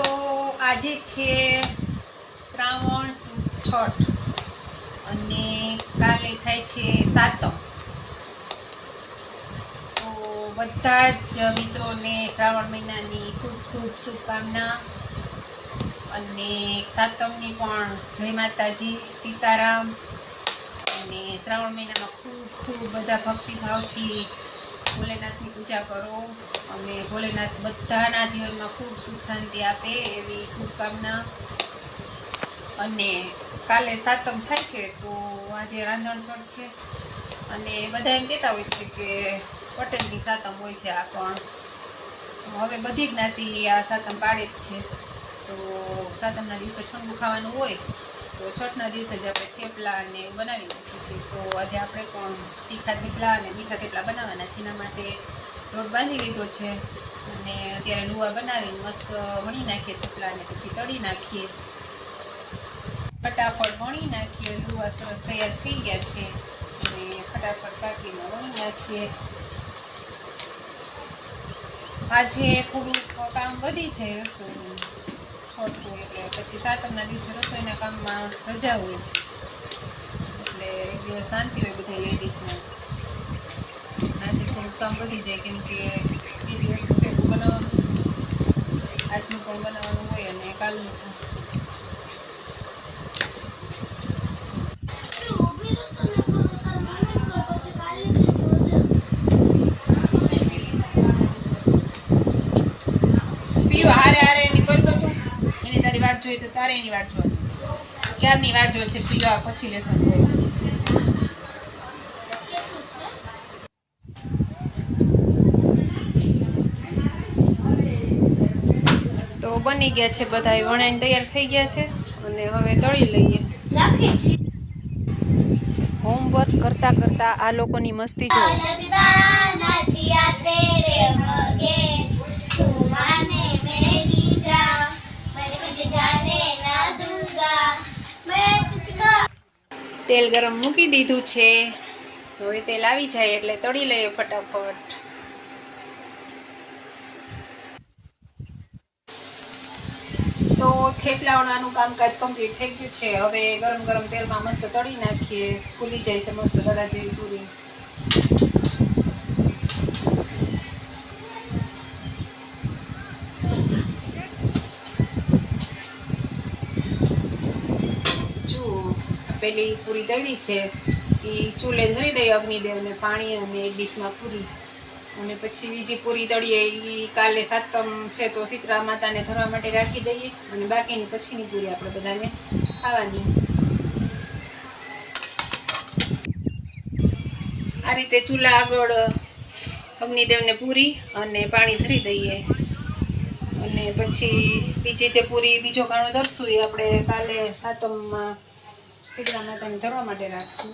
તો આજે છે શ્રાવણ છઠ અને કાલે થાય છે સાતમ. તો બધા જ મિત્રોને શ્રાવણ મહિનાની ખૂબ ખૂબ શુભકામના અને સાતમની પણ જય માતાજી, સીતારામ. અને શ્રાવણ મહિનામાં ખૂબ ખૂબ બધા ભક્તિભાવથી ભોલેનાથની પૂજા કરો અને ભોલેનાથ બધાના જીવનમાં ખૂબ સુખ શાંતિ આપે એવી શુભકામના. અને કાલે સાતમ થાય છે તો આજે રાંધણછોડ છે. અને બધા એમ કહેતા હોય છે કે પટેલની સાતમ હોય છે આ પણ. હવે બધી જ્ઞાતિ આ સાતમ પાડે જ છે. તો સાતમના દિવસે ઠંડુ ખાવાનું હોય તો છઠના દિવસે જ આપણે થેપલા અને એવું બનાવી નાખીએ છીએ. તો આજે આપણે પણ તીખા થેપલા અને મીઠા થેપલા બનાવવાના છે. એના માટે લોટ બાંધી લીધો છે અને અત્યારે લુવા બનાવીને મસ્ત વણી નાખીએ થેપલા ને પછી તળી નાખીએ. ફટાફટ વણી નાખીએ. લુવા સરસ તૈયાર થઈ ગયા છે. અને ફટાફટ પાટલીમાં વણી નાખીએ. આજે થોડુંક કામ વધી જાય રસોઈનું. છોટવું એટલે પછી સાતમના દિવસે રસોઈના કામમાં રજા હોય છે. એટલે એક દિવસ શાંતિ હોય બધા લેડીઝને. આજે થોડુંક કામ વધી જાય કેમ કે બે દિવસનું ભેગું બનાવવાનું. આજનું પણ બનાવવાનું હોય અને કાલનું પણ. પીઓ હારે હારે એની તારી વાટ જોઈ તો તારે એની વાટ જોવાની. ક્યારની વાટ જોઈ છે? પછી લેસન તો બની ગયા છે બધા વણાઈને તૈયાર થઈ ગયા છે અને હવે તળી લઈએ. હોમવર્ક કરતા કરતા આ લોકોની મસ્તી જો તેલ ગરમ મૂકી દીધું છે. હવે તેલ આવી જાય એટલે તળી લઈએ ફટાફટ. તો થેપલા વણવાનું કામકાજ કમ્પ્લીટ થઈ ગયું છે. હવે ગરમ ગરમ તેલમાં મસ્ત તળી નાખીએ. ફૂલી જાય છે મસ્ત દડા જેવી પૂરી જુઓ આ પેલી પૂરી તળી છે એ ચૂલે ધરી દઈએ અગ્નિદેવને પાણી અને એક ડીશમાં પૂરી. અને પછી બીજી પૂરી તળીએ એ કાલે સાતમ છે તો શીતળા માતાને ધરવા માટે રાખી દઈએ અને બાકીની પછીની પૂરી આપણે બધાને ખાવાની આ રીતે ચૂલા આગળ અગ્નિદેવને પૂરી અને પાણી ધરી દઈએ. અને પછી બીજી જે પૂરી, બીજો ગાણો ધરશું એ આપણે કાલે સાતમમાં શીતળા માતાને ધરવા માટે રાખશું.